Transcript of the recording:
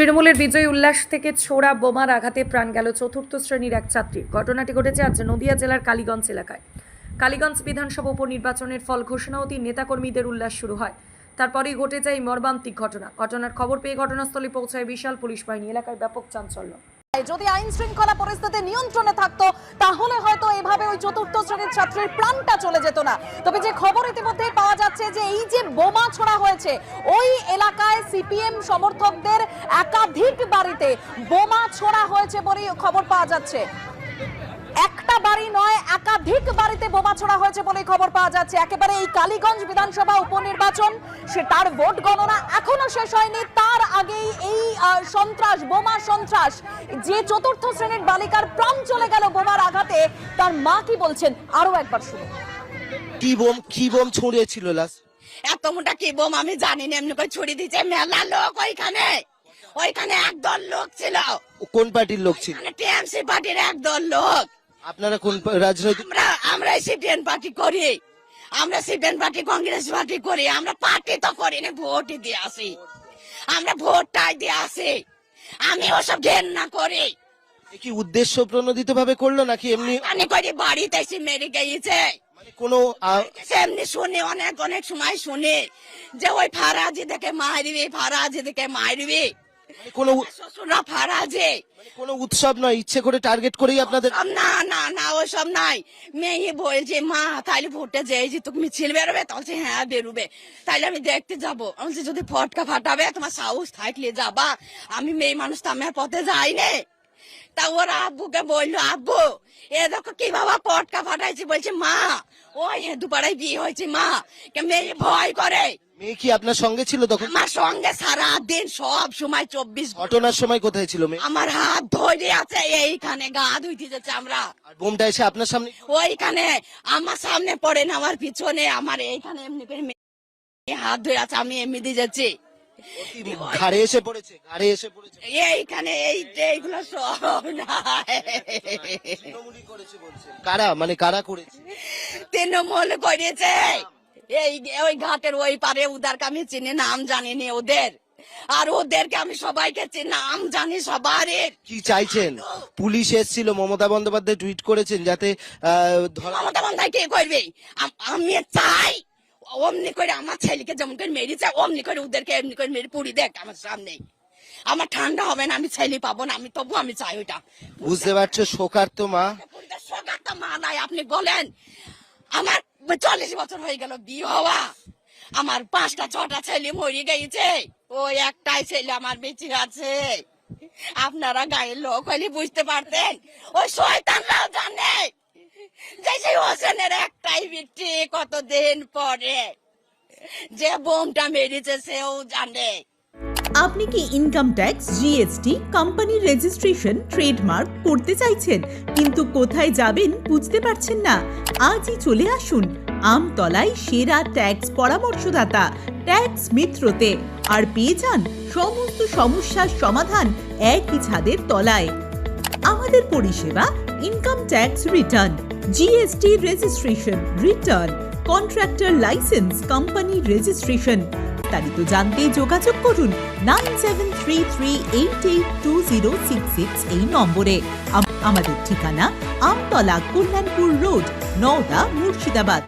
তৃণমূলের বিজয়ী উল্লাস থেকে ছোড়া বোমার আঘাতে প্রাণ গেল চতুর্থ শ্রেণির এক ছাত্রী ঘটনাটি ঘটেছে আজ নদিয়া জেলার কালীগঞ্জ এলাকায়। কালীগঞ্জ বিধানসভা উপনির্বাচনের ফল ঘোষণা অতি নেতাকর্মীদের উল্লাস শুরু হয়। তারপরেই ঘটে যায় মর্মান্তিক ঘটনা। ঘটনার খবর পেয়ে ঘটনাস্থলে পৌঁছায় বিশাল পুলিশ বাহিনী। এলাকায় ব্যাপক চাঞ্চল্য। যদি আইন শৃঙ্খলা পরিস্থিতি নিয়ন্ত্রণে থাকতো, তাহলে হয়তো এভাবে ওই চতুর্থ শ্রেণির ছাত্রের প্রাণটা চলে যেত না। তবে যে খবর ইতিমধ্যে পাওয়া যাচ্ছে যে এই যে বোমা ছোড়া হয়েছে, ওই এলাকায় সিপিএম সমর্থকদের একাধিক বাড়িতে বোমা ছোড়া হয়েছে বলে খবর পাওয়া যাচ্ছে। একটা বাড়ি নয়, একাধিক হয়েছে বলে খবর পাওয়া যাচ্ছে। একেবারে এই কালীগঞ্জ বিধানসভা উপনির্বাচন সে তার ভোট গণনা এখনও শেষ হয়নি। তার আগেই এই সন্ত্রাস বোমা সন্ত্রাস যে চতুর্থ শ্রেণির বালিকার প্রাণ চলে গেল বোমার আঘাতে তার মা কি বলছেন? আরও একবার শুনুন। কি বোম কি বোম ছড়িয়েছিল লাস্ট এত মোটা কি বোম আমি জানি না এমনি করে ছড়িয়ে দিচ্ছে মেলা লোক ওইখানে। ওইখানে একদল লোক ছিল। কোন পার্টির লোক ছিল? টিএমসি পার্টির একদল লোক। আপনারা কোন রাজনৈতিক আমরা আমরা সিপিএন পার্টি করি। আমরা সিপিএন পার্টি কংগ্রেস পার্টি করি। আমরা পার্টি তো করি না ভোটই দিয়ে আসি। আমরা ভোটটাই দিয়ে আসি। আমি ওসব ঘেন্না করি। কি উদ্দেশ্য প্রণোদিত ভাবে করল নাকি এমনি আমি করি বাড়িতে এসে মেরে গিয়েছে মানে কোনো এমনি শুনি অনেক অনেক সময় শুনি যে ওই ফারাজি দেখে মারবি ফারাজি দেখে মারবি। কোনো উ- শ্বশুররা ফারাজে মানে কোনো উৎসব নয় ইচ্ছে করে টার্গেট করেই আপনাদের না না না ওসব নাই। মেয়ে বলছে মা তাইলে ভোটে যেয়েছি তুমি মিছিল বেরোবে তখন হ্যাঁ বেরোবে। তাইলে আমি দেখতে যাব। আমি যদি ফটকা ফাটাবে তোমার সাহস থাকলে যাবা। আমি মেয়ে মানুষ তো আমার পথে যাই নে তা ওরা আব্বুকে বলল আব্বু এ দেখো কি বাবা পটকা ফাটাইছি। বলছে মা ওই হেদু পাড়ায় বিয়ে হয়েছে মা কে মেয়ে ভয় করে। মেয়ে কি আপনার সঙ্গে ছিল তখন? আমার সঙ্গে সারা দিন সব সময় চব্বিশ ঘটনার সময় কোথায় ছিল মেয়ে? আমার হাত ধরে আছে এইখানে গা ধুইতে যাচ্ছে আমরা। আর বোমটা এসে আপনার সামনে? ওইখানে আমার সামনে পড়ে না আমার পিছনে আমার এইখানে এমনি করে মেয়ে হাত ধরে আছে আমি এমনি দিয়ে যাচ্ছি। ঘাড়ে এসে পড়েছে ঘাড়ে এসে পড়েছে। এইখানে এই এইগুলো সব বলছে। কারা? মানে কারা করেছে? তৃণমূল করেছে। এই ওই ঘাটের ওই পারে উদারকে আমি চিনি নাম জানি নি ওদের। আর ওদেরকে আমি সবাইকে চিনি নাম জানি সবারই কি চাইছেন? পুলিশ এসেছিল মমতা বন্দ্যোপাধ্যায় টুইট করেছেন যাতে মমতা বন্দ্যোপাধ্যায় কি করবে? আমি চাই অমনি করে আমার ছেলেকে যেমন করে মেরেছে অমনি করে ওদেরকে এমনি করে মেরে পুড়ি দেখ আমার সামনে। আমার ঠান্ডা হবে না আমি ছেলে পাবো না আমি তবু আমি চাই ওইটা। বুঝতে পারছ শোকার তো মা। শোকার তো মা নাই আপনি বলেন আমার চল্লিশ বছর হয়ে গেল বিয়ে হওয়া আমার পাঁচটা ছটা ছেলে মরে গেছে ওই একটাই ছেলে আমার বেঁচে আছে। আপনারা গায়ের লোক হলে বুঝতে পারতেন ওই শয়তানরাও জানে। যে হোসেনের একটাই বিটি কতদিন পরে। যে বোমটা মেরেছে সেও জানে। আপনি কি ইনকাম ট্যাক্স জিএসটি কোম্পানির রেজিস্ট্রেশন ট্রেডমার্ক করতে চাইছেন, কিন্তু কোথায় যাবেন বুঝতে পারছেন না? আজই চলে আসুন আমতলায় সেরা ট্যাক্স পরামর্শদাতা ট্যাক্স মিত্রতে, আর পেয়ে যান সমস্ত সমস্যার সমাধান একই ছাদের তলায়। আমাদের পরিষেবা income tax return GST registration return contractor licence company registration বিস্তারিত জানতে যোগাযোগ করুন nine seven three three eight eight two zero six six এই নম্বরে। আমাদের ঠিকানা আমতলা কল্যাণপুর রোড, নওদা, মুর্শিদাবাদ।